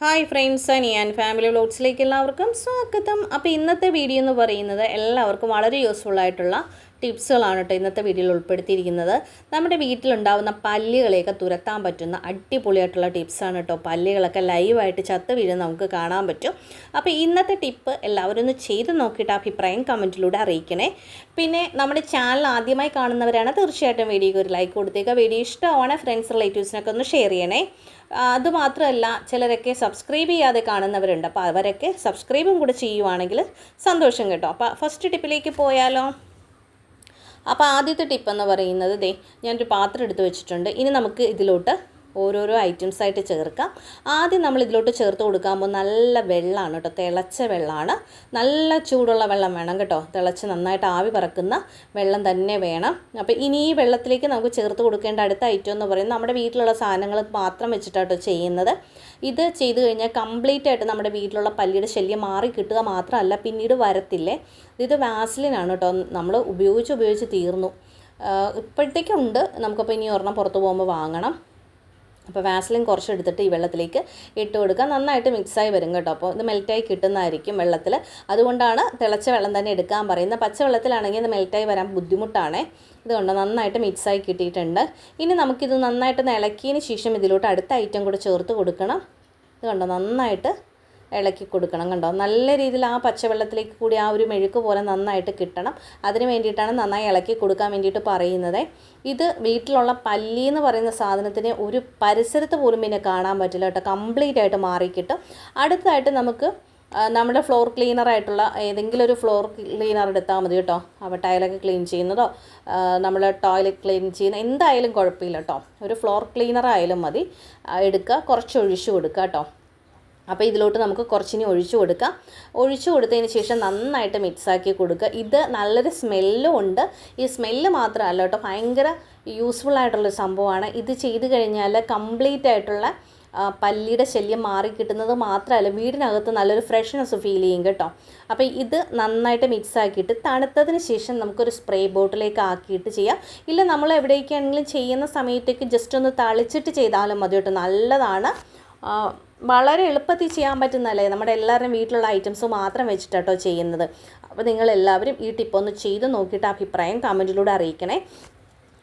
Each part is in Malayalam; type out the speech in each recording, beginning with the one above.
ഹായ് ഫ്രണ്ട്സ് ഞാൻ ഫാമിലി വ്ലോഗ്സിലേക്ക് എല്ലാവർക്കും സ്വാഗതം. അപ്പോൾ ഇന്നത്തെ വീഡിയോ എന്ന് പറയുന്നത് എല്ലാവർക്കും വളരെ യൂസ്ഫുൾ ആയിട്ടുള്ള ടിപ്സുകളാണ് കേട്ടോ ഇന്നത്തെ വീഡിയോയിൽ ഉൾപ്പെടുത്തിയിരിക്കുന്നത്. നമ്മുടെ വീട്ടിലുണ്ടാവുന്ന പല്ലുകളെയൊക്കെ തുരത്താൻ പറ്റുന്ന അടിപൊളിയായിട്ടുള്ള ടിപ്സാണ് കേട്ടോ. പല്ലുകളൊക്കെ ലൈവായിട്ട് ചത്ത് വീഴുന്ന നമുക്ക് കാണാൻ പറ്റും. അപ്പോൾ ഇന്നത്തെ ടിപ്പ് എല്ലാവരും ഒന്ന് ചെയ്ത് നോക്കിയിട്ട് അഭിപ്രായം കമന്റിലൂടെ അറിയിക്കണേ. പിന്നെ നമ്മുടെ ചാനൽ ആദ്യമായി കാണുന്നവരാണ് തീർച്ചയായിട്ടും വീഡിയോക്ക് ഒരു ലൈക്ക് കൊടുത്തേക്കുക. വീഡിയോ ഇഷ്ടമാണ് ഫ്രണ്ട്സ് റിലേറ്റീവ്സിനൊക്കെ ഒന്ന് ഷെയർ ചെയ്യണേ. അതുമാത്രമല്ല ചിലരൊക്കെ സബ്സ്ക്രൈബ് ചെയ്യാതെ കാണുന്നവരുണ്ട്. അപ്പോൾ അവരൊക്കെ സബ്സ്ക്രൈബും കൂടെ ചെയ്യുവാണെങ്കിൽ സന്തോഷം കേട്ടോ. അപ്പോൾ ഫസ്റ്റ് ടിപ്പിലേക്ക് പോയാലോ? അപ്പോൾ ആദ്യത്തെ ടിപ്പ് എന്ന് പറയുന്നത് ദേ ഞാനൊരു പാത്രം എടുത്ത് വെച്ചിട്ടുണ്ട്. ഇനി നമുക്ക് ഇതിലോട്ട് ഓരോരോ ഐറ്റംസ് ആയിട്ട് ചേർക്കാം. ആദ്യം നമ്മൾ ഇതിലോട്ട് ചേർത്ത് കൊടുക്കാമ്പോൾ നല്ല വെള്ളമാണ് കേട്ടോ തിളച്ച വെള്ളമാണ്. നല്ല ചൂടുള്ള വെള്ളം വേണം കേട്ടോ തിളച്ച് നന്നായിട്ട് ആവി പറക്കുന്ന വെള്ളം തന്നെ വേണം. അപ്പോൾ ഇനി ഈ വെള്ളത്തിലേക്ക് നമുക്ക് ചേർത്ത് കൊടുക്കേണ്ട അടുത്ത ഐറ്റം എന്ന് പറയുന്നത് നമ്മുടെ വീട്ടിലുള്ള സാധനങ്ങൾ മാത്രം വെച്ചിട്ടാട്ടോ ചെയ്യുന്നത്. ഇത് ചെയ്ത് കഴിഞ്ഞാൽ കംപ്ലീറ്റ് ആയിട്ട് നമ്മുടെ വീട്ടിലുള്ള പല്ലിയുടെ ശല്യം മാറി കിട്ടുക മാത്രമല്ല പിന്നീട് വരത്തില്ലേ? ഇത് വാസലിനാണ് കേട്ടോ. നമ്മൾ ഉപയോഗിച്ച് ഉപയോഗിച്ച് തീർന്നു. ഇപ്പോഴത്തേക്കുണ്ട്. നമുക്കപ്പോൾ ഇനി ഒരെണ്ണം പുറത്ത് പോകുമ്പോൾ വാങ്ങണം. അപ്പോൾ വാസലിൻ കുറച്ച് എടുത്തിട്ട് ഈ വെള്ളത്തിലേക്ക് ഇട്ട് കൊടുക്കുക നന്നായിട്ട് മിക്സായി വരും കേട്ടോ. അപ്പോൾ ഇത് മെൽറ്റായി കിട്ടുന്നതായിരിക്കും വെള്ളത്തിൽ. അതുകൊണ്ടാണ് തിളച്ച വെള്ളം തന്നെ എടുക്കാൻ പറയുന്നത്. പച്ചവെള്ളത്തിലാണെങ്കിൽ ഇത് മെൽറ്റായി വരാൻ ബുദ്ധിമുട്ടാണ്. ഇതുകൊണ്ട് നന്നായിട്ട് മിക്സായി കിട്ടിയിട്ടുണ്ട്. ഇനി നമുക്കിത് നന്നായിട്ട് ഇളക്കിയതിന് ശേഷം ഇതിലോട്ട് അടുത്ത ഐറ്റം കൂടെ ചേർത്ത് കൊടുക്കണം. ഇതുകൊണ്ട് നന്നായിട്ട് ഇളക്കി കൊടുക്കണം കണ്ടോ? നല്ല രീതിയിൽ ആ പച്ചവെള്ളത്തിലേക്ക് കൂടി ആ ഒരു മെഴുക്ക് പോലെ നന്നായിട്ട് കിട്ടണം. അതിന് വേണ്ടിയിട്ടാണ് നന്നായി ഇളക്കി കൊടുക്കാൻ വേണ്ടിയിട്ട് പറയുന്നത്. ഇത് വീട്ടിലുള്ള പല്ലി എന്ന് പറയുന്ന സാധനത്തിന് ഒരു പരിസരത്ത് പോലും പിന്നെ കാണാൻ പറ്റില്ല കേട്ടോ. കംപ്ലീറ്റ് ആയിട്ട് മാറിക്കിട്ടും. അടുത്തതായിട്ട് നമുക്ക് നമ്മുടെ ഫ്ലോർ ക്ലീനർ ആയിട്ടുള്ള ഏതെങ്കിലും ഒരു ഫ്ലോർ ക്ലീനർ എടുത്താൽ മതി കേട്ടോ. അപ്പോൾ ടൈലൊക്കെ ക്ലീൻ ചെയ്യുന്നതോ നമ്മൾ ടോയ്ലറ്റ് ക്ലീൻ ചെയ്യുന്ന എന്തായാലും കുഴപ്പമില്ല കേട്ടോ. ഒരു ഫ്ലോർ ക്ലീനർ ആയാലും മതി. എടുക്കുക കുറച്ച് ഒഴിച്ചു കൊടുക്കുക കേട്ടോ. അപ്പോൾ ഇതിലോട്ട് നമുക്ക് കുറച്ചിനി ഒഴിച്ചു കൊടുക്കാം. ഒഴിച്ചു കൊടുത്തതിന് ശേഷം നന്നായിട്ട് മിക്സാക്കി കൊടുക്കുക. ഇത് നല്ലൊരു സ്മെല്ലും ഉണ്ട്. ഈ സ്മെല്ല് മാത്രമല്ല കേട്ടോ ഭയങ്കര യൂസ്ഫുൾ ആയിട്ടുള്ളൊരു സംഭവമാണ്. ഇത് ചെയ്ത് കഴിഞ്ഞാൽ കംപ്ലീറ്റ് ആയിട്ടുള്ള പല്ലിയുടെ ശല്യം മാറി കിട്ടുന്നത് മാത്രമല്ല വീടിനകത്ത് നല്ലൊരു ഫ്രഷ്നെസ് ഫീൽ ചെയ്യും കേട്ടോ. അപ്പോൾ ഇത് നന്നായിട്ട് മിക്സ് ആക്കിയിട്ട് തണുത്തതിന് ശേഷം നമുക്കൊരു സ്പ്രേ ബോട്ടിലേക്ക് ആക്കിയിട്ട് ചെയ്യാം. ഇല്ല നമ്മൾ എവിടേക്കാണെങ്കിലും ചെയ്യുന്ന സമയത്തേക്ക് ജസ്റ്റ് ഒന്ന് തളിച്ചിട്ട് ചെയ്താലും മതി കേട്ടോ നല്ലതാണ്. വളരെ എളുപ്പത്തിൽ ചെയ്യാൻ പറ്റുന്നതല്ലേ? നമ്മുടെ എല്ലാവരുടെയും വീട്ടിലുള്ള ഐറ്റംസ് മാത്രം വെച്ചിട്ടാട്ടോ ചെയ്യുന്നത്. അപ്പോൾ നിങ്ങൾ എല്ലാവരും ഈ ടിപ്പ് ഒന്ന് ചെയ്ത് നോക്കിയിട്ട് അഭിപ്രായം കമന്റിലൂടെ അറിയിക്കണേ.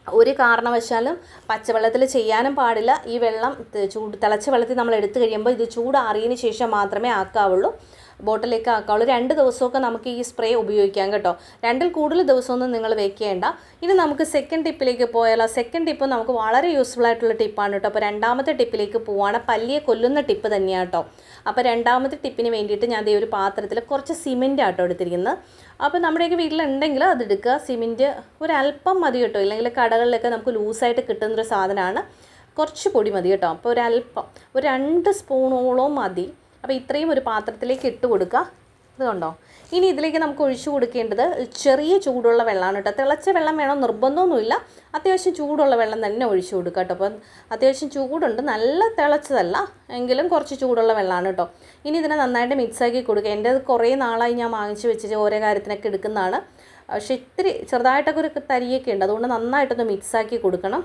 ഒരു കാരണവശാലും പച്ചവെള്ളത്തിൽ ചെയ്യാനും പാടില്ല. ഈ വെള്ളം ചൂട് തിളച്ച വെള്ളത്തിൽ നമ്മൾ എടുത്തു കഴിയുമ്പോൾ ഇത് ചൂടാറിയതിന് ശേഷം മാത്രമേ ആക്കാവുള്ളൂ. ബോട്ടിലേക്ക് ആക്കാവുള്ളൂ രണ്ട് ദിവസമൊക്കെ നമുക്ക് ഈ സ്പ്രേ ഉപയോഗിക്കാം കേട്ടോ. രണ്ടിൽ കൂടുതൽ ദിവസമൊന്നും നിങ്ങൾ വെക്കേണ്ട ഇനി നമുക്ക് സെക്കൻഡ് ടിപ്പിലേക്ക് പോയാലോ സെക്കൻഡ് ടിപ്പ് നമുക്ക് വളരെ യൂസ്ഫുൾ ആയിട്ടുള്ള ടിപ്പാണ് കേട്ടോ. അപ്പോൾ രണ്ടാമത്തെ ടിപ്പിലേക്ക് പോവാണ്. പല്ലിയെ കൊല്ലുന്ന ടിപ്പ് തന്നെയാണ് കേട്ടോ. അപ്പോൾ രണ്ടാമത്തെ ടിപ്പിന് വേണ്ടിയിട്ട് ഞാൻ ഈ ഒരു പാത്രത്തിൽ കുറച്ച് സിമെന്റ് ആട്ടോ എടുത്തിരിക്കുന്നത്. അപ്പോൾ നമ്മുടെയൊക്കെ വീട്ടിലുണ്ടെങ്കിൽ അത് എടുക്കുക. സിമെന്റ് ഒരല്പം മതി കേട്ടോ. ഇല്ലെങ്കിൽ കടകളിലൊക്കെ നമുക്ക് ലൂസായിട്ട് കിട്ടുന്നൊരു സാധനമാണ്. കുറച്ച് പൊടി മതി കേട്ടോ. അപ്പോൾ ഒരല്പം ഒരു രണ്ട് സ്പൂണോളം മതി. അപ്പോൾ ഇത്രയും ഒരു പാത്രത്തിലേക്ക് ഇട്ട് കൊടുക്കുക. ഇത് കണ്ടോ? ഇനി ഇതിലേക്ക് നമുക്ക് ഒഴിച്ചു കൊടുക്കേണ്ടത് ചെറിയ ചൂടുള്ള വെള്ളമാണ് കേട്ടോ. തിളച്ച വെള്ളം വേണം നിർബന്ധമൊന്നുമില്ല. അത്യാവശ്യം ചൂടുള്ള വെള്ളം തന്നെ ഒഴിച്ചു കൊടുക്കുക കേട്ടോ. അപ്പം അത്യാവശ്യം ചൂടുണ്ട് നല്ല തിളച്ചതല്ല എങ്കിലും കുറച്ച് ചൂടുള്ള വെള്ളമാണ് കേട്ടോ. ഇനി ഇതിനെ നന്നായിട്ട് മിക്സാക്കി കൊടുക്കുക. എന്റെ കുറേ നാളായി ഞാൻ വാങ്ങിച്ച് വെച്ചിട്ട് ഓരോ കാര്യത്തിനൊക്കെ എടുക്കുന്നതാണ്. പക്ഷേ ഇത്തിരി ചെറുതായിട്ടൊക്കെ ഒരു തരിയൊക്കെ ഉണ്ട്. അതുകൊണ്ട് നന്നായിട്ടൊന്ന് മിക്സാക്കി കൊടുക്കണം.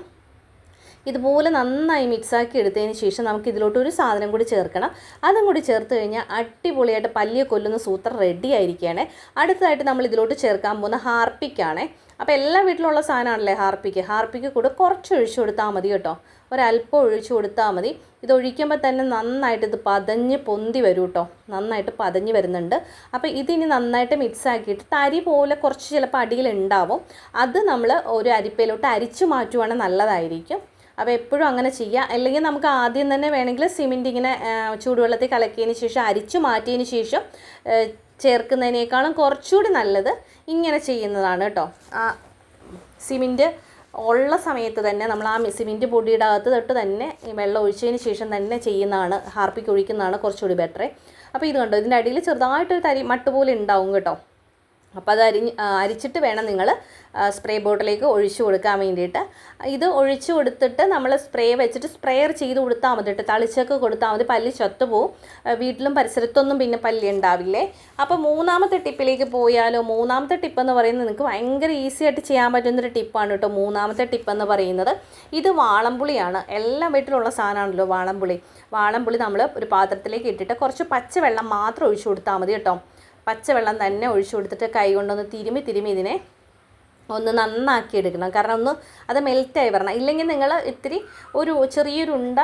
ഇതുപോലെ നന്നായി മിക്സാക്കി എടുത്തതിന് ശേഷം നമുക്ക് ഇതിലോട്ട് ഒരു സാധനം കൂടി ചേർക്കണം. അതും കൂടി ചേർത്ത് കഴിഞ്ഞാൽ അടിപൊളിയായിട്ട് പല്ലിയെ കൊല്ലുന്ന സൂത്രം റെഡി ആയിരിക്കുകയാണ്. അടുത്തതായിട്ട് നമ്മൾ ഇതിലോട്ട് ചേർക്കാൻ പോകുന്ന ഹാർപ്പിക്കാണ്. അപ്പോൾ എല്ലാ വീട്ടിലുള്ള സാധനമാണല്ലേ ഹാർപ്പിക്ക്? ഹാർപ്പിക്ക് കൂടെ കുറച്ച് ഒഴിച്ചു കൊടുത്താൽ മതി കേട്ടോ. ഒരല്പം ഒഴിച്ചു കൊടുത്താൽ മതി. ഇത് ഒഴിക്കുമ്പോൾ തന്നെ നന്നായിട്ട് ഇത് പതഞ്ഞ് പൊന്തി വരും കേട്ടോ. നന്നായിട്ട് പതഞ്ഞ് വരുന്നുണ്ട്. അപ്പോൾ ഇതിനി നന്നായിട്ട് മിക്സ് ആക്കിയിട്ട് തരി പോലെ കുറച്ച് ചിലപ്പോൾ അടിയിലുണ്ടാവും അത് നമ്മൾ ഒരു അരിപ്പയിലോട്ട് അരിച്ചു മാറ്റുവാണെങ്കിൽ നല്ലതായിരിക്കും. അപ്പോൾ എപ്പോഴും അങ്ങനെ ചെയ്യുക അല്ലെങ്കിൽ നമുക്ക് ആദ്യം തന്നെ വേണമെങ്കിൽ സിമെന്റ് ഇങ്ങനെ ചൂടുവെള്ളത്തിൽ കലക്കിയതിന് ശേഷം അരിച്ചു മാറ്റിയതിന് ശേഷം ചേർക്കുന്നതിനേക്കാളും കുറച്ചുകൂടി നല്ലത് ഇങ്ങനെ ചെയ്യുന്നതാണ് കേട്ടോ. ആ സിമെന്റ് ഉള്ള സമയത്ത് തന്നെ നമ്മൾ ആ സിമെന്റ് പൊടിയുടെ അകത്ത് തൊട്ട് തന്നെ ഈ വെള്ളം ഒഴിച്ചതിന് ശേഷം തന്നെ ചെയ്യുന്നതാണ് ഹാർപ്പിക്ക് ഒഴിക്കുന്നതാണ് കുറച്ചുകൂടി ബെറ്റർ അപ്പോൾ ഇത് കണ്ടോ ഇതിന്റെ അടിയിൽ ചെറുതായിട്ടൊരു തരി മട്ട് പോലെ ഉണ്ടാവും കേട്ടോ. അപ്പോൾ അത് അരി അരിച്ചിട്ട് വേണം നിങ്ങൾ സ്പ്രേ ബോട്ടിലേക്ക് ഒഴിച്ചു കൊടുക്കാൻ വേണ്ടിയിട്ട്. ഇത് ഒഴിച്ചു കൊടുത്തിട്ട് നമ്മൾ സ്പ്രേ വെച്ചിട്ട് സ്പ്രേയർ ചെയ്ത് കൊടുത്താൽ മതി കേട്ടോ. തളിച്ചൊക്കെ കൊടുത്താൽ മതി. പല്ല് ചത്തുപോകും വീട്ടിലും പരിസരത്തൊന്നും പിന്നെ പല്ല് ഉണ്ടാവില്ലേ? അപ്പോൾ മൂന്നാമത്തെ ടിപ്പിലേക്ക് പോയാലോ? മൂന്നാമത്തെ ടിപ്പ് എന്ന് പറയുന്നത് നിങ്ങൾക്ക് ഭയങ്കര ഈസി ആയിട്ട് ചെയ്യാൻ പറ്റുന്നൊരു ടിപ്പാണ് കേട്ടോ. മൂന്നാമത്തെ ടിപ്പ് എന്ന് പറയുന്നത്. ഇത് വാളംപുളിയാണ്. എല്ലാ വീട്ടിലുള്ള സാധനമാണല്ലോ വാളംപുളി. വാളംപുളി നമ്മൾ ഒരു പാത്രത്തിലേക്ക് ഇട്ടിട്ട് കുറച്ച് പച്ചവെള്ളം മാത്രം ഒഴിച്ചു കൊടുത്താൽ മതി കേട്ടോ. പച്ചവെള്ളം തന്നെ ഒഴിച്ചു കൊടുത്തിട്ട് കൈ കൊണ്ടൊന്ന് തിരുമി തിരുമി ഇതിനെ ഒന്ന് നന്നാക്കി എടുക്കണം. കാരണം ഒന്ന് അത് മെൽറ്റായി വരണം. ഇല്ലെങ്കിൽ നിങ്ങൾ ഇത്തിരി ഒരു ചെറിയൊരു ഉണ്ട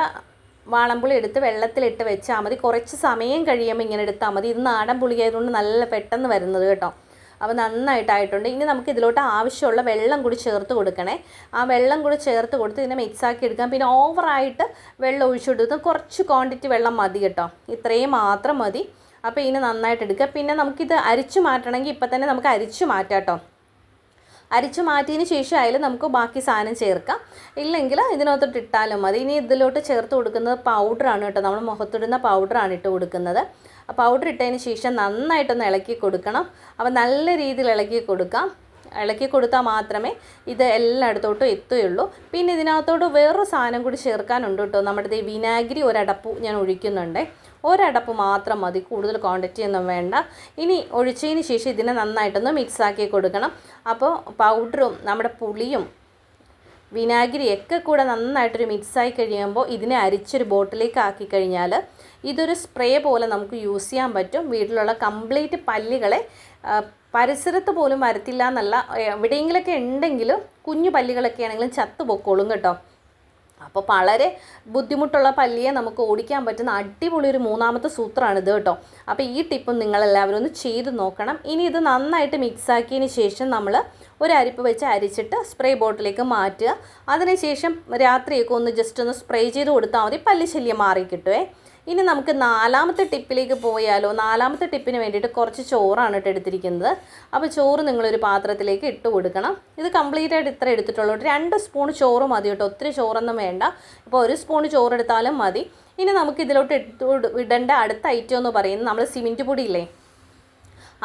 വാളംപുളി എടുത്ത് വെള്ളത്തിലിട്ട് വെച്ചാൽ മതി. കുറച്ച് സമയം കഴിയുമ്പോൾ ഇങ്ങനെ എടുത്താൽ മതി. ഇത് നാടൻ പുളി ആയതുകൊണ്ട് നല്ല പെട്ടെന്ന് വരുന്നത് കേട്ടോ. അപ്പോൾ നന്നായിട്ടായിട്ടുണ്ട്. ഇനി നമുക്ക് ഇതിലോട്ട് ആവശ്യമുള്ള വെള്ളം കൂടി ചേർത്ത് കൊടുക്കണേ. ആ വെള്ളം കൂടി ചേർത്ത് കൊടുത്ത് ഇതിനെ മിക്സ് ആക്കി എടുക്കാം. പിന്നെ ഓവറായിട്ട് വെള്ളം ഒഴിച്ചു കൊടുത്ത് കുറച്ച് ക്വാണ്ടിറ്റി വെള്ളം മതി കേട്ടോ. ഇത്രയും മാത്രം മതി. അപ്പോൾ ഇതിനെ നന്നായിട്ട് എടുക്കുക. പിന്നെ നമുക്കിത് അരിച്ചു മാറ്റണമെങ്കിൽ ഇപ്പം തന്നെ നമുക്ക് അരിച്ചു മാറ്റാം കേട്ടോ അരിച്ചു മാറ്റിയതിന് ശേഷം അതിൽ നമുക്ക് ബാക്കി സാധനം ചേർക്കാം. ഇല്ലെങ്കിൽ ഇതിനകത്തോട്ട് ഇട്ടാലും മതി. ഇനി ഇതിലോട്ട് ചേർത്ത് കൊടുക്കുന്നത് പൗഡറാണ് കേട്ടോ നമ്മൾ മുഖത്തിടുന്ന പൗഡറാണ് ഇട്ട് കൊടുക്കുന്നത്. പൗഡർ ഇട്ടതിന് ശേഷം നന്നായിട്ടൊന്ന് ഇളക്കി കൊടുക്കണം. അപ്പോൾ നല്ല രീതിയിൽ ഇളക്കി കൊടുക്കാം. ഇളക്കി കൊടുത്താൽ മാത്രമേ ഇത് എല്ലായിടത്തോട്ടും എത്തുകയുള്ളൂ. പിന്നെ ഇതിനകത്തോട്ട് വേറൊരു സാധനം കൂടി ചേർക്കാനുണ്ട് കേട്ടോ നമ്മുടെ വിനാഗിരി ഒരടപ്പ് ഞാൻ ഒഴിക്കുന്നുണ്ട്. ഒരടപ്പ് മാത്രം മതി. കൂടുതൽ ക്വാണ്ടിറ്റി ഒന്നും വേണ്ട. ഇനി ഒഴിച്ചതിന് ശേഷം ഇതിനെ നന്നായിട്ടൊന്ന് മിക്സാക്കി കൊടുക്കണം. അപ്പോൾ പൗഡറും നമ്മുടെ പുളിയും വിനാഗിരിയൊക്കെ കൂടെ നന്നായിട്ടൊരു മിക്സായി കഴിയുമ്പോൾ ഇതിനെ അരിച്ചൊരു ബോട്ടിലേക്ക് ആക്കി കഴിഞ്ഞാൽ ഇതൊരു സ്പ്രേ പോലെ നമുക്ക് യൂസ് ചെയ്യാൻ പറ്റും. വീട്ടിലുള്ള കംപ്ലീറ്റ് പല്ലികളെ പരിസരത്ത് പോലും വരത്തില്ല എന്നല്ല. എവിടെയെങ്കിലൊക്കെ ഉണ്ടെങ്കിലും കുഞ്ഞു പല്ലികളൊക്കെ ആണെങ്കിലും ചത്തു പൊക്കോളും കേട്ടോ. അപ്പോൾ വളരെ ബുദ്ധിമുട്ടുള്ള പല്ലിയെ നമുക്ക് ഓടിക്കാൻ പറ്റുന്ന അടിപൊളി ഒരു മൂന്നാമത്തെ സൂത്രമാണ് ഇത് കേട്ടോ. അപ്പോൾ ഈ ടിപ്പും നിങ്ങളെല്ലാവരും ഒന്ന് ചെയ്ത് നോക്കണം. ഇനി ഇത് നന്നായിട്ട് മിക്സാക്കിയതിന് ശേഷം നമ്മൾ ഒരു അരിപ്പ് വെച്ച് അരിച്ചിട്ട് സ്പ്രേ ബോട്ടിലേക്ക് മാറ്റുക. അതിനുശേഷം രാത്രിയൊക്കെ ഒന്ന് ജസ്റ്റ് ഒന്ന് സ്പ്രേ ചെയ്ത് കൊടുത്താൽ മതി. പല്ലി ശല്യം മാറി ഇനി നമുക്ക് നാലാമത്തെ ടിപ്പിലേക്ക് പോയാലോ നാലാമത്തെ ടിപ്പിന് വേണ്ടിയിട്ട് കുറച്ച് ചോറാണ് കേട്ടോ എടുത്തിരിക്കുന്നത്. അപ്പോൾ ചോറ് നിങ്ങളൊരു പാത്രത്തിലേക്ക് ഇട്ട് കൊടുക്കണം. ഇത് കംപ്ലീറ്റ് ആയിട്ട് ഇത്ര എടുത്തിട്ടുള്ളൂ. രണ്ട് സ്പൂൺ ചോറ് മതി കേട്ടോ. ഒത്തിരി ചോറൊന്നും വേണ്ട. ഇപ്പോൾ ഒരു സ്പൂൺ ചോറ് എടുത്താലും മതി. ഇനി നമുക്ക് ഇതിലോട്ട് ഇട്ട് ഇടേണ്ട അടുത്ത ഐറ്റം എന്ന് പറയുന്നത് നമ്മൾ സിമെന്റ് പൊടിയില്ലേ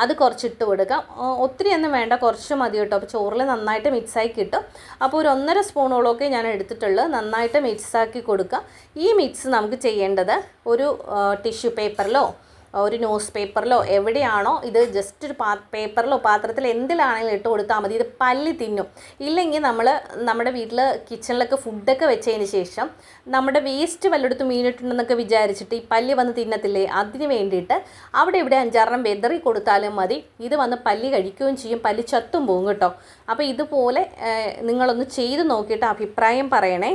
അത് കുറച്ചിട്ട് കൊടുക്കാം ഒത്തിരി ഒന്നും വേണ്ട കുറച്ച് മതി കേട്ടോ. അപ്പോൾ ചോറിൽ നന്നായിട്ട് മിക്സായി കിട്ടും. അപ്പോൾ ഒരു ഒന്നര സ്പൂണോളമൊക്കെ ഞാൻ എടുത്തിട്ടുള്ളത് നന്നായിട്ട് മിക്സാക്കി കൊടുക്കുക. ഈ മിക്സ് നമുക്ക് ചെയ്യേണ്ടത് ഒരു ടിഷ്യൂ പേപ്പറിലോ ഒരു ന്യൂസ് പേപ്പറിലോ എവിടെയാണോ ഇത് ജസ്റ്റ് ഒരു പാ പേപ്പറിലോ പാത്രത്തിൽ എന്തിലാണെങ്കിലും ഇട്ട് കൊടുത്താൽ മതി. ഇത് പല്ലി തിന്നും. ഇല്ലെങ്കിൽ നമ്മൾ നമ്മുടെ വീട്ടിൽ കിച്ചണിലൊക്കെ ഫുഡൊക്കെ വെച്ചതിന് ശേഷം നമ്മുടെ വേസ്റ്റ് വല്ലയിടത്തും വീണിട്ടുണ്ടെന്നൊക്കെ വിചാരിച്ചിട്ട് ഈ പല്ലി വന്ന് തിന്നത്തില്ലേ? അതിന് വേണ്ടിയിട്ട് അവിടെ ഇവിടെ അഞ്ചാറെണ്ണം വെതറി കൊടുത്താലും മതി. ഇത് വന്ന് പല്ലി കഴിക്കുകയും ചെയ്യും. പല്ലി ചത്തും പോകും കേട്ടോ. അപ്പോൾ ഇതുപോലെ നിങ്ങളൊന്ന് ചെയ്ത് നോക്കിയിട്ട് അഭിപ്രായം പറയണേ.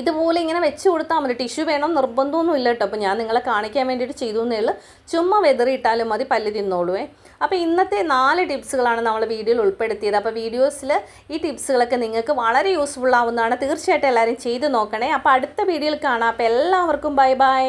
ഇതുപോലെ ഇങ്ങനെ വെച്ച് കൊടുത്താൽ മതി. ടിഷ്യൂ വേണം നിർബന്ധമൊന്നും ഇല്ല കേട്ടോ. അപ്പോൾ ഞാൻ നിങ്ങളെ കാണിക്കാൻ വേണ്ടിയിട്ട് ചെയ്തു എന്നേ ചുമ്മാ വെതറിയിട്ടാലും മതി പല്ല് തിന്നോളുവേ അപ്പോൾ ഇന്നത്തെ നാല് ടിപ്സുകളാണ് നമ്മൾ വീഡിയോയിൽ ഉൾപ്പെടുത്തിയത്. അപ്പോൾ വീഡിയോസിൽ ഈ ടിപ്സുകളൊക്കെ നിങ്ങൾക്ക് വളരെ യൂസ്ഫുൾ ആവുന്നതാണ്. തീർച്ചയായിട്ടും എല്ലാവരും ചെയ്ത് നോക്കണേ. അപ്പോൾ അടുത്ത വീഡിയോയിൽ കാണാം. അപ്പോൾ എല്ലാവർക്കും ബൈ ബൈ.